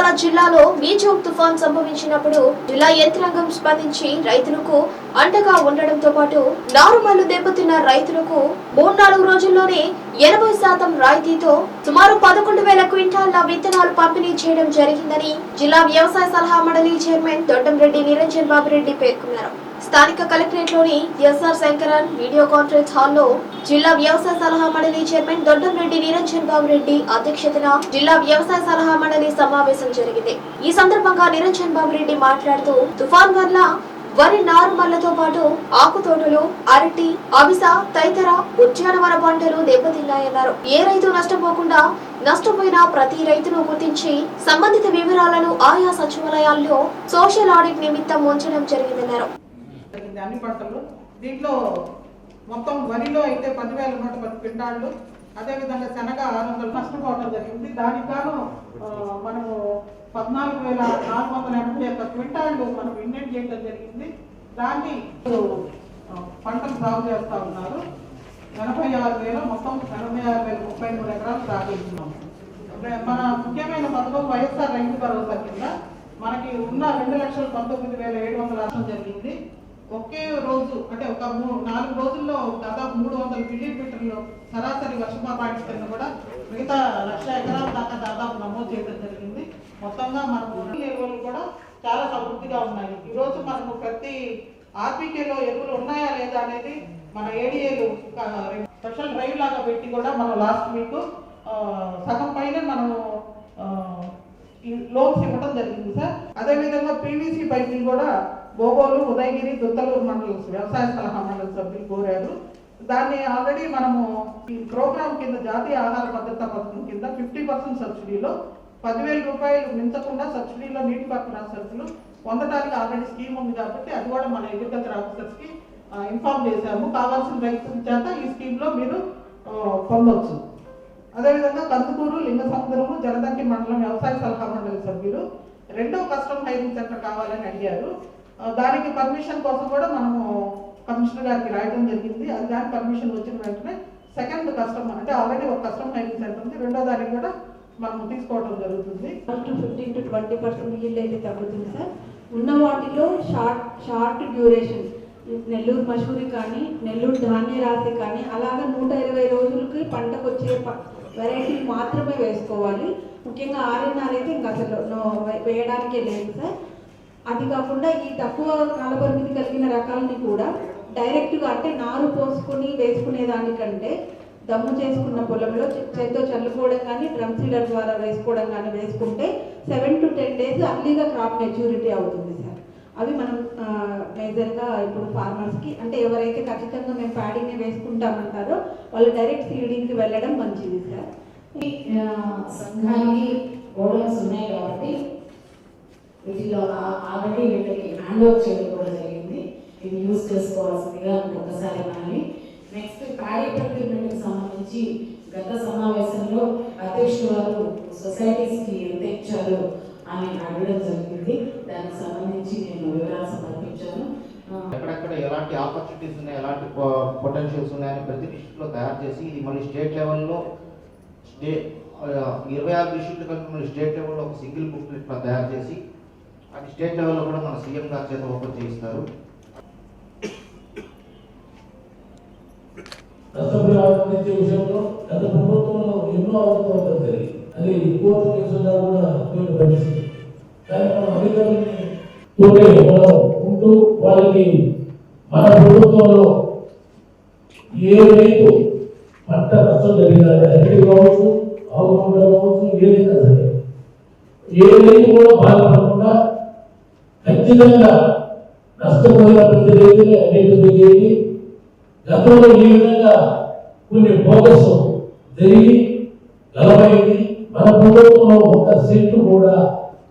ఇటీవల జిల్లాలో మీచోక్ తుఫాన్ సంభవించినప్పుడు జిల్లా యంత్రాంగం స్పందించి రైతులకు అండగా ఉండడంతో పాటు నారుమల్లు దెబ్బతిన్న రైతులకు మూడు నాలుగు రోజుల్లోనే ఎనభై శాతం రాయితీతో సుమారు పదకొండు వేల క్వింటాళ్ళ విత్తనాలు పంపిణీ చేయడం జరిగిందని జిల్లా వ్యవసాయ సలహా మండలి చైర్మన్ దొడ్డంరెడ్డి నిరంజన్ బాబురెడ్డి పేర్కొన్నారు. స్థానిక కలెక్టరేట్లోని ఎస్ఆర్ శంకరన్ వీడియో కాన్ఫరెన్స్ హాల్లో జిల్లా వ్యవసాయ సలహా మండలి చైర్మన్ దొడ్డంరెడ్డి నిరంజన్ బాబు రెడ్డి అధ్యక్షతన జిల్లా వ్యవసాయ సలహా మండలి సమావేశం జరిగింది. ఈ సందర్భంగా నిరంజన్ బాబు రెడ్డి మాట్లాడుతూ తుఫాన్ వల్ల వరి నారుమల్లతో పాటు ఆకు తోటలు అరటి అవిస తదితర ఉద్యానవన పంటలు దెబ్బతిన్నాయన్నారు. ఏ రైతు నష్టపోకుండా నష్టపోయిన ప్రతి రైతును గుర్తించి సంబంధిత వివరాలను ఆయా సచివాలయాల్లో సోషల్ ఆడిట్ నిమిత్తం ఉంచడం జరిగిందన్నారు. జరిగింది అన్ని పంటలు. దీంట్లో మొత్తం వరిలో అయితే పదివేల నూట పది క్వింటాళ్ళు. అదేవిధంగా శనగ ఆరు వందలు నష్టపోవటం జరిగింది. దానికి గాను మనము పద్నాలుగు వేల నాలుగు వందల ఎనభై యొక్క క్వింటాళ్ళు మనం ఇండెంట్ చేయడం జరిగింది. దాన్ని పంటలు సాగు చేస్తూ ఉన్నారు. ఎనభై ఆరు వేల మొత్తం ఎనభై ఆరు వేల ముప్పై మూడు ఎకరాలు సాగు మన ముఖ్యమైన పథకం వైఎస్ఆర్ రైతు భరోసా కింద మనకి ఉన్న రెండు లక్షల పంతొమ్మిది వేల ఏడు వందల రాష్ట్రం జరిగింది ఒకే రోజు అంటే ఒక నాలుగు రోజుల్లో దాదాపు మూడు వందల మిల్లీమీటర్లు సరాసరి వర్షపాతానికి కింద కూడా మిగతా లక్ష ఎకరాల దాకా దాదాపు నమోదు చేయడం జరిగింది. మొత్తంగా మనకు ఎరువులు కూడా చాలా సమృద్ధిగా ఉన్నాయి. ఈరోజు మనకు ప్రతి ఆర్పీకేలో ఎరువులు ఉన్నాయా లేదా అనేది మన ఏడిఏలు స్పెషల్ డ్రైవ్ లాగా పెట్టి కూడా మనం లాస్ట్ వీక్ సగం పైన మనము లోన్స్ ఇవ్వడం జరిగింది సార్. అదేవిధంగా పీవీసీ పైపులు కూడా బోగోలు ఉదయగిరి దుత్తలూరు మండల వ్యవసాయ సలహా మండలి సభ్యులు కోరారు. దాన్ని ఆల్రెడీ మనము ఈ ప్రోగ్రామ్ కింద జాతీయ ఆహార భద్రతా పథకం కింద ఫిఫ్టీ పర్సెంట్ సబ్సిడీలో పదివేల రూపాయలు మించకుండా సబ్సిడీలో నీటిపారుదల సరుకులు పొందడానికి ఆల్రెడీ స్కీమ్ ఉంది కాబట్టి అది కూడా మన అగ్రికల్చర్ ఆఫీసర్స్కి ఇన్ఫార్మ్ చేశాము. కావాల్సిన రైతుల చేత ఈ స్కీమ్లో మీరు పొందవచ్చు పొందొచ్చు. అదేవిధంగా కందుకూరు లింగ సముద్రము జలదంకి మండలం వ్యవసాయ సలహా మండలి సభ్యులు రెండో కస్టమ్ హైరింగ్ సెంటర్ కావాలని అడిగారు. దానికి పర్మిషన్ కోసం కూడా మనము కమిషనర్ గారికి రాయడం జరిగింది. అది దాని పర్మిషన్ వచ్చిన వెంటనే సెకండ్ కస్టమర్ అంటే ఆల్రెడీ ఒక కస్టమర్ హైరింగ్ సెంటర్ ఉంది. రెండో దానికి కూడా మనము తీసుకోవడం జరుగుతుంది. Two fifteen two twenty percent heal అయితే తగ్గుతుంది సార్. ఉన్న వాటిలో short short duration Nellore Masuri కానీ నెల్లూరు ధాన్య రాశి కానీ అలాగే నూట ఇరవై రోజులకి పంటకు వచ్చే వెరైటీ మాత్రమే వేసుకోవాలి. ముఖ్యంగా ఆర్ఎన్ఆర్ అయితే ఇంకా అసలు వేయడానికే లేదు సార్. అది కాకుండా ఈ తక్కువ కాల పరిమితి కలిగిన రకాలని కూడా డైరెక్ట్గా అంటే నారు పోసుకొని వేసుకునే దానికంటే దమ్ము చేసుకున్న పొలంలో చే- చేత్తో చల్లుకోవడం కానీ డ్రమ్ సీడర్ ద్వారా వేసుకోవడం కానీ వేసుకుంటే సెవెన్ టు టెన్ డేస్ అర్లీగా క్రాప్ మెచ్యూరిటీ అవుతుంది సార్. అవి మనం మేజర్గా ఇప్పుడు ఫార్మర్స్కి అంటే ఎవరైతే ఖచ్చితంగా మేము ప్యాడింగ్ని వేసుకుంటామంటారో వాళ్ళు డైరెక్ట్ సీడింగ్కి వెళ్ళడం మంచిది సార్. సంఘానికి గోడౌన్స్ ఉన్నాయి కాబట్టి వీటిలో ఆల్రెడీ వీళ్ళకి హ్యాండ్ ఓవర్ చేయడం కూడా జరిగింది. ఇది యూజ్ చేసుకోవాల్సిందిగా ఒకసారి మనల్ని నెక్స్ట్ ప్యాడీ ప్రొక్యూర్మెంట్కి సంబంధించి గత సమావేశంలో అధ్యక్షుడు వారు సొసైటీస్కి ఎంత ఇచ్చారు అని అడగడం జరిగింది. దానికి సంబంధించి నేను వివరాలు సమర్పించాను. ఎక్కడెక్కడ ఎలాంటి ఆపర్చునిటీస్ ఉన్నాయి ఎలాంటి పొటెన్షియల్స్ ఉన్నాయని ప్రతి డిస్ట్రిక్ట్లో తయారు చేసి ఇది మళ్ళీ స్టేట్ లెవెల్లో స్టే ఇరవై ఆరు డిస్ట్రిక్ట్లు కలిపి మళ్ళీ స్టేట్ లెవెల్లో ఒక సింగిల్ బుక్ తయారు చేసి అది స్టేట్ లెవెల్లో కూడా మన సీఎం గారి చేత ఓపెన్ చేయిస్తారు. విషయంలో గత ప్రభుత్వంలో ఎన్నో అవకతవకలు జరిగాయి. అది కోర్టు కేసుల్లో కూడా కానీ మనం అధికారులని మనం ఉంటూ వాళ్ళకి మన ప్రభుత్వంలో ఏ రైతు పంట నష్టం జరిగినా అరటి కావచ్చు ఆవు కావచ్చు ఏదైనా సరే. ఏ రైతు కూడా బాధపడకుండా ఖచ్చితంగా నష్టపోయిన ప్రతి రైతుని ఐడెంటిఫై చేయండి గతంలో ఈ విధంగా కొన్ని బోగస్ జరిగి గలమైంది మన ప్రభుత్వంలో ఒక సీట్లు కూడా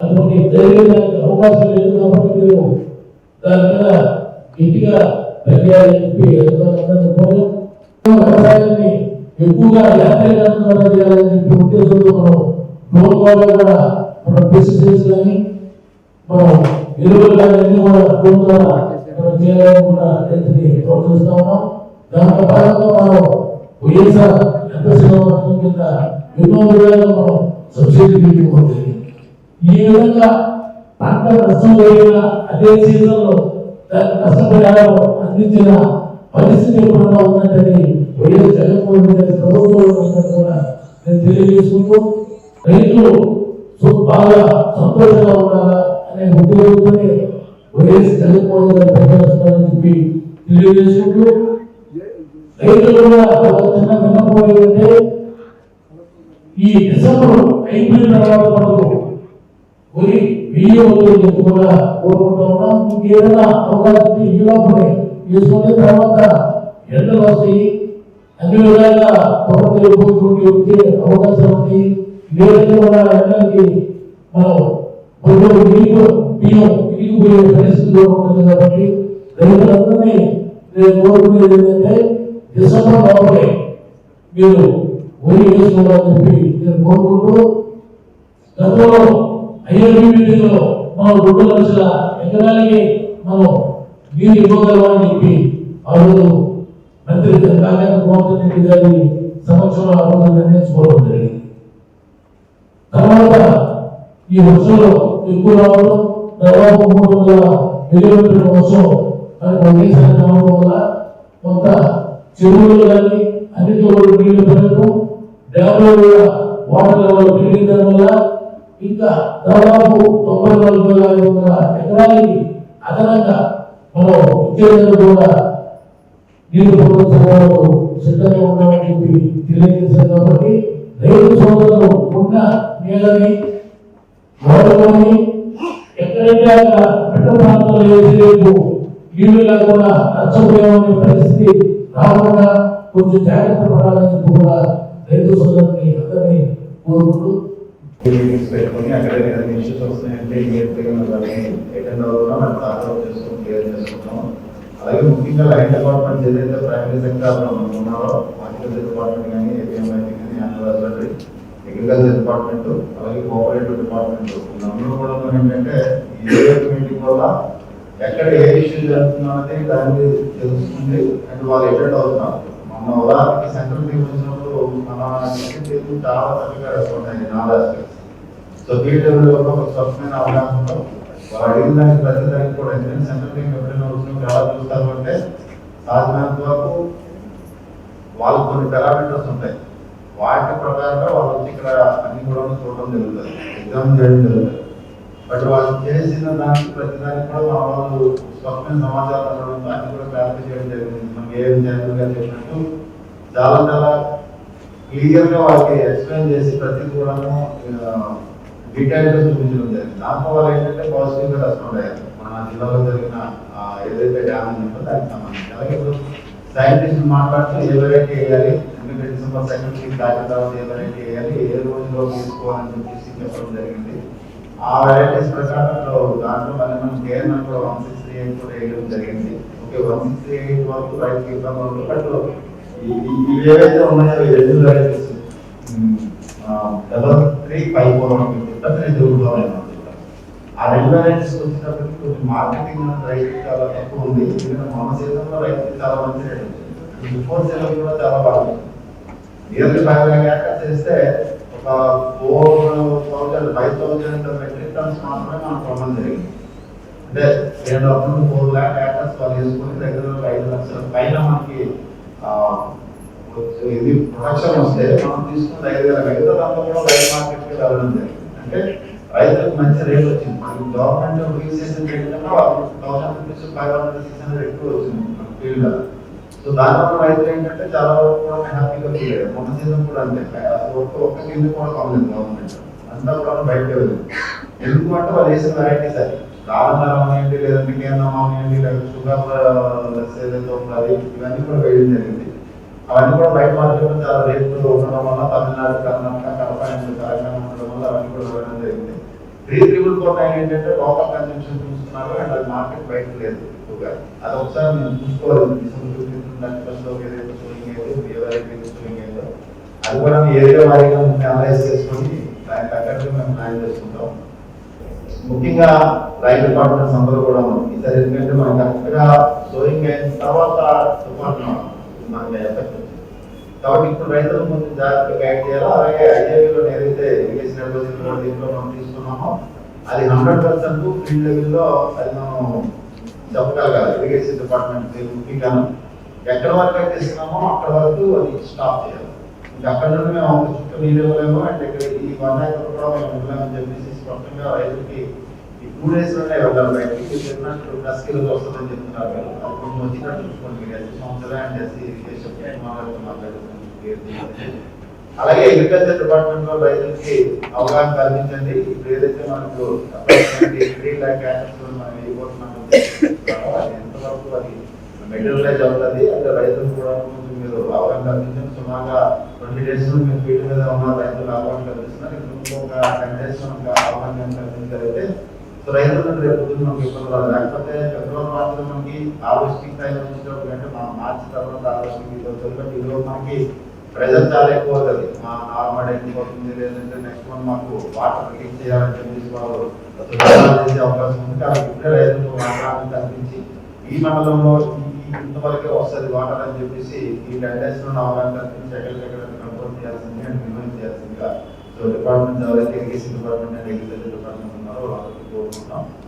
అటువంటి జరిగేదానికి అవకాశం లేదు కాబట్టి మీరు దాని మీద గట్టిగా తగ్గాలని చెప్పి వ్యవసాయాన్ని ఎక్కువగా యాంత్రీకరణ చేయాలని చెప్పి ఉద్దేశంతో మనం డ్రోన్ ద్వారా కూడా మనం పెస్టిసైడ్స్ కానీ మనం ఎరువులు కూడా డ్రోన్ మనం చేయాలని కూడా. రైతుని ప్రోత్సహిస్తా ఉన్నాం దాంట్లో భాగంగా మనం వైఎస్ఆర్ ఎంత పథకం కింద ఎన్నో విధాలుగా మనం సబ్సిడీ ఇవ్వడం ఈ విధంగా పంట నష్టం జరిగిన అదే సీజన్లో దానికి నష్టపరిహారం అందించిన పరిస్థితి ఎప్పుడన్నా ఉందంటే వైఎస్ జగన్మోహన్ రెడ్డి కూడా నేను తెలియజేసుకుంటూ రైతులు బాగా సంతోషంగా ఉండాలా? అనే ఉద్యోగంతోనే వైఎస్ జగన్మోహన్ రెడ్డి ప్రజలు చెప్పి తెలియజేసుకుంటూ రైతులు కూడా ఒక చిన్న విన్నపం ఏంటంటే ఈ డిసెంబర్ అయిపోయిన తర్వాత మనకు ఉరి వెయ్యి వద్దు కూడా కోరుకుంటా ఉన్నాం. మీకు ఏదైనా అవకాశం ఉంటే ఈ లోపలే చేసుకునే తర్వాత ఎండలు వస్తాయి. అన్ని విధాలుగా తొమ్మిది పోయి వచ్చే అవకాశం ఉంది. లేదంటే కూడా ఎండలకి మనం కొంచెం విరిగి బియ్యం విరిగిపోయే పరిస్థితిలో ఉంటుంది కాబట్టి రైతులందరినీ నేను కోరుకునేది ఏంటంటే డిసెంబర్ లోపలే మీరు వరి వేసుకోవాలని చెప్పి నేను కోరుకుంటూ గతంలో ఐఎల్బీ మీటింగ్ మనం రెండు లక్షల ఎకరాలకి మనం నీరు ఇవ్వగలమని చెప్పి ఆ రోజు మంత్రి కాకర గోవర్ధన్ రెడ్డి గారి సమక్షంలో ఆ రోజు నిర్ణయించుకోవడం జరిగింది. తర్వాత ఈ వర్షంలో ఎక్కువ రావడం తర్వాత మూడు వందల మిలిమీటర్ల వర్షం మనకు రావడం వల్ల కొంత చెరువులు కానీ అన్నింటిలో నీళ్ళు పెరగడం డ్యామ్లో కూడా వాటర్ లెవెల్ పెరిగిన వల్ల ఇంకా దాదాపు తొంభై నాలుగు వేల ఐదు వందల ఎకరాలకి అదనంగా మనం ఇచ్చేందుకు కూడా నీరు ప్రభుత్వాలు సిద్ధంగా ఉన్నామని చెప్పి తెలియజేశారు కాబట్టి రైతు సోదరులు ఉన్న నీళ్ళని వాడుకొని ఎక్కడైతే అక్కడ పెట్ట ప్రాంతంలో వేసేందుకు నీళ్ళు లేకుండా నష్టపోయామనే పరిస్థితి రాకుండా కొంచెం జాగ్రత్త పడాలని కూడా రైతు సోదరుని అందరినీ కోరుకుంటూ పెట్టుకొని అక్కడ ఇష్యూస్ వస్తున్నాయంటే చేసుకుని క్లియర్ చేసుకుంటాం అలాగే ముఖ్యంగా లైన్ డిపార్ట్మెంట్ ఏదైతే ప్రైమరీ సెక్టర్ ఉన్నారో హార్టికల్చర్ డిపార్ట్మెంట్ కానీ కానీ యానివర్సరీ అగ్రికల్చర్ డిపార్ట్మెంట్ అలాగే కోఆపరేటివ్ డిపార్ట్మెంట్ వీళ్ళందరూ ఏంటంటే ఏ మీటింగ్ వల్ల ఎక్కడ ఏ ఇష్యూ జరుగుతుందో అనేది దాన్ని తెలుస్తుంది. అండ్ వాళ్ళు అటెండ్ అవుతున్నారు. మన ఉదాహరణకి సెంట్రల్ టీమ్ వచ్చినప్పుడు మన సెకండ్ చాలా చక్కగా రెస్పాండ్ అయింది నాలుగు aspects. సో ఫీల్డ్ లెవెల్లో ఒక స్వచ్ఛమైన అవగాహనతో వాళ్ళు అడిగిన దానికి ప్రతి దానికి కూడా ఎందుకంటే సెంట్రల్ టీమ్ ఎప్పుడైనా వచ్చినప్పుడు ఎలా చూస్తారు అంటే సాధ్యమైనంత వరకు వాళ్ళకి కొన్ని పారామీటర్స్ ఉంటాయి. వాటి ప్రకారంగా వాళ్ళు వచ్చి ఇక్కడ అన్ని కూడా చూడడం జరుగుతుంది. ఎగ్జామ్ చేయడం జరుగుతుంది. బట్ వాళ్ళు చేసిన దానికి ప్రతి దానికి కూడా వాళ్ళు స్వప్న సమాచారం ఉండడంతో అన్ని కూడా క్లారిఫై చేయడం జరిగింది. మనం ఏం జనరల్గా చెప్పినట్టు చాలా చాలా క్లియర్గా వాళ్ళకి ఎక్స్ప్లెయిన్ చేసి ప్రతి కూడాను డీటెయిల్గా చూపించడం జరిగింది. దాంతో వాళ్ళు ఏంటంటే పాజిటివ్గా రెస్పాండ్ అయ్యారు. మన జిల్లాలో జరిగిన ఏదైతే డ్యామేజ్ ఉందో దానికి సంబంధించి. అలాగే ఇప్పుడు సైంటిస్ట్ మాట్లాడుతూ ఏ వెరైటీ వేయాలి ఎందుకంటే డిసెంబర్ సెకండ్ వీక్ దాటిన తర్వాత ఏ వెరైటీ వేయాలి ఏ రోజులో తీసుకోవాలని చెప్పేసి చెప్పడం జరిగింది. ఆ వెరైటీస్ ప్రకారంలో దాంట్లో మళ్ళీ మనం కేఎన్ఎల్ కూడా వన్ సిక్స్ త్రీ ఎయిట్ కూడా వేయడం జరిగింది. Okay one six three eight వరకు రైతు ఇబ్బంది ఉంది బట్ ఈ- ఇవి ఏవైతే ఉన్నాయో ఈ రెండు varieties double three five four అని చెప్తాను నేను ఆ రెండు వెరైటీస్ వచ్చేటప్పటికి కొంచెం మార్కెటింగ్ రైతు చాలా తక్కువ ఉంది. ఎందుకంటే మన సీజన్లో రైతు చాలా మంచి రేటు వచ్చింది బిఫోర్ సీజన్ కూడా చాలా బాగుంది. నియర్లీ ఫైవ్ ల్యాక్ చేస్తే four thousand five thousand metric tons మాత్రమే మనకు కొనడం జరిగింది. అంటే రెండు వందల ఫోర్ ల్యాక్ ఏకర్స్ వాళ్ళు వేసుకుని దగ్గర ఐదు లక్షల పైన మనకి ఇది ప్రొడక్షన్ వస్తే మనం తీసుకున్న ఐదు వేల ఐదు దాంట్లో కూడా రైతు మార్కెట్కి వెళ్ళడం జరిగింది. అంటే రైతులకు మంచి రేట్ వచ్చింది. గవర్నమెంట్ రిలీజ్ చేసిన రేట్ కన్నా thousand rupees five hundred six hundred ఎక్కువ వచ్చింది ఫీల్డ్ సో దానివల్ల రైతులు ఏంటంటే చాలా వరకు కూడా హ్యాపీగా ఫీల్ అయ్యారు. మొన్న సీజన్ కూడా అంతే. అసలు ఒక్క ఒక్క కింద కూడా కాలేదు గవర్నమెంట్ అంతా కూడా బయటకే వెళ్ళింది. ఎందుకు అంటే వాళ్ళు వేసిన వెరైటీస్ అది రావడం అవనివ్వండి లేదంటే కేంద్రం అవనివ్వండి లేకపోతే షుగర్ ఏదైతే ఉన్నది ఇవన్నీ కూడా వేయడం జరిగింది. అవన్నీ కూడా బయట మార్కెట్లో చాలా రేట్లు ఉండడం వల్ల తమిళనాడు కర్ణాటక కడప అండ్ తెలంగాణ ఉండడం వల్ల అవన్నీ కూడా వేయడం జరిగింది. రీజనబుల్ ఫోర్ నైన్ ఏంటంటే లోకల్ కన్జంప్షన్ చూస్తున్నారు అండ్ అది మార్కెట్ బయట లేదు. ఎక్కువగా అది ఒకసారి నేను చూసుకోవాలి డిసెంబర్ ఫిఫ్టీన్ థర్టీ ఫస్ట్లో ఏదైతే షూటింగ్ అయిందో ఏ వెరైటీ అయిందో అది కూడా మీ ఏరియా వారీగా మేము అనలైజ్ చేసుకొని దానికి తగ్గట్టు మేము ప్లాన్ చేసుకుంటాం ముఖ్యంగా రైతు డిపార్ట్మెంట్స్ అందరూ కూడా ఈసారి ఎందుకంటే మనం కరెక్ట్ సోయింగ్ అయిన తర్వాత తుఫాను మనకి ఎఫెక్ట్ కాబట్టి ఇప్పుడు రైతులు కొంచెం జాగ్రత్తగా గైడ్ చేయాలి అలాగే ఐఏలో ఏదైతే ఇరిగేషన్ అడ్వైజరీ దీంట్లో మనం తీసుకున్నామో అది హండ్రెడ్ పర్సెంట్ ఫీల్డ్ లెవెల్లో అది మనం చెప్పగలగాలి ఇరిగేషన్ డిపార్ట్మెంట్ ముఖ్యంగాను ఎక్కడ వరకు అయితే ఇస్తున్నామో అక్కడ వరకు అది స్టాప్ చేయాలి. ఇంకా అక్కడ నుండి మేము ఒక చుట్టూ నీళ్ళు ఇవ్వలేము. అండ్ ఇక్కడ ఈ వన్ ఏకర్ కూడా మేము ఇవ్వలేమని చెప్పేసి స్పష్టంగా రైతులకి ఈ టూ డేస్లోనే వెళ్ళాలి బయటికి మీరు చెప్పినట్టు డస్క్ ఈరోజు వస్తుందని చెప్తున్నారు మీరు అది కొంచెం వచ్చినట్టు చూసుకోండి. మీరు ఎస్సీ సంవత్సరం అండ్ ఎస్సీ ఇరిగేషన్ మాట్లాడుతున్నారు అలాగే అగ్రికల్చర్ డిపార్ట్మెంట్లో రైతులకి అవగాహన కల్పించండి. ఇప్పుడు ఏదైతే మనకు త్రీ ల్యాక్ యాక్టర్స్ మనం వేయబోతున్నామో అది ఎంతవరకు అది మెటీరియలైజ్ అవుతుంది అంటే రైతులు కూడా కొంచెం మీరు అవగాహన కల్పించండి సుమారుగా ట్వంటీ డేస్ మీరు ఫీల్డ్ మీద ఉన్న రైతులు అవగాహన కల్పిస్తున్నారు ఇప్పుడు ఒక టెన్ డేస్ మనకు అవగాహన కల్పించగలిగితే సో రేపు పొద్దున్న మనకి ఇబ్బంది రాదు లేకపోతే ఫిబ్రవరి మార్చిలో మనకి హార్వెస్టింగ్ టైం వచ్చినప్పుడు అంటే మార్చి తర్వాత హార్వెస్టింగ్ ఇది అవుతుంది బట్ ఈరోజు మనకి ప్రెజర్ చాలా ఎక్కువ అవుతుంది మా నార్మల్ అయిపోతుంది లేదంటే నెక్స్ట్ మంత్ మాకు వాటర్ లీక్ చేయాలని చెప్పేసి వాళ్ళు చేసే అవకాశం ఉంది. కాబట్టి ఇప్పుడే రైతులకు వాటర్ కల్పించి ఈ మండలంలో ఈ- ఇంతవరకే వస్తుంది వాటర్ అని చెప్పేసి ఈ టెండర్స్ డేస్లో అవగాహన కల్పించి ఎక్కడికెక్కడ కంట్రోల్ చేయాల్సింది అండ్ మినిమైజ్ చేయాల్సిందిగా. సో డిపార్ట్మెంట్ ఎవరైతే irrigation department and agriculture department ఉన్నారో వాళ్ళకి కోరుకుంటాం